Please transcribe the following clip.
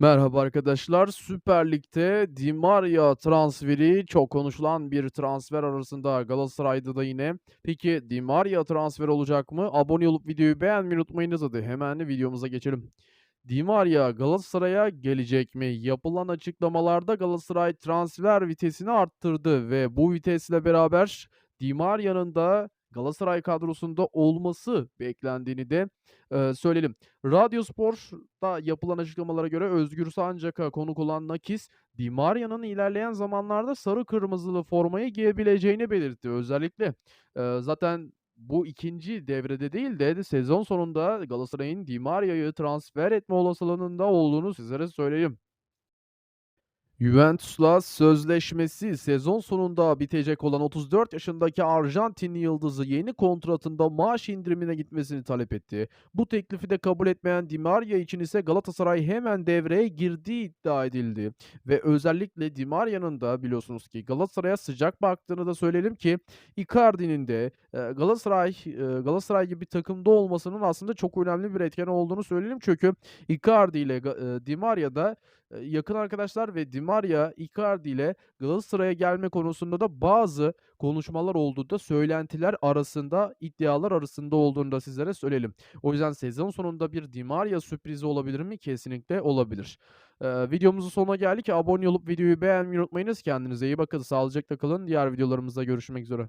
Merhaba arkadaşlar. Süper Lig'de Di Maria transferi çok konuşulan bir transfer arasında Galatasaray'da da yine. Peki Di Maria transfer olacak mı? Abone olup videoyu beğenmeyi unutmayınız. Hadi hemen videomuza geçelim. Di Maria Galatasaray'a gelecek mi? Yapılan açıklamalarda Galatasaray transfer vitesini arttırdı ve bu vitesle beraber Di Maria'nın da Galatasaray kadrosunda olması beklendiğini de eee, söyleyelim. Radyospor'da yapılan açıklamalara göre Özgür Sancak'a konuk olan Nakis, Di Maria'nın ilerleyen zamanlarda sarı kırmızılı formayı giyebileceğini belirtti. Özellikle eee, zaten bu ikinci devrede değil de sezon sonunda Galatasaray'ın Di Maria'yı transfer etme olasılığının da olduğunu sizlere söyleyeyim. Juventus'la sözleşmesi sezon sonunda bitecek olan 34 yaşındaki Arjantinli yıldızı yeni kontratında maaş indirimine gitmesini talep etti. Bu teklifi de kabul etmeyen Di Maria için ise Galatasaray hemen devreye girdiği iddia edildi. Ve özellikle Di Maria'nın da biliyorsunuz ki Galatasaray'a sıcak baktığını da söyleyelim ki Icardi'nin de Galatasaray Galatasaray gibi bir takımda olmasının aslında çok önemli bir etken olduğunu söyleyelim. Çünkü Icardi ile Di Maria da Eee, yakın arkadaşlar ve Di Maria, Icardi ile Galatasaray'a gelme konusunda da bazı konuşmalar olduğu da söylentiler arasında, iddialar arasında olduğunu da sizlere söyleyelim. O yüzden sezon sonunda bir Di Maria sürprizi olabilir mi? Kesinlikle olabilir. Eee, videomuzun sonuna geldik. Abone olup videoyu beğenmeyi unutmayınız. Kendinize iyi bakın. Sağlıcakla kalın. Diğer videolarımızda görüşmek üzere.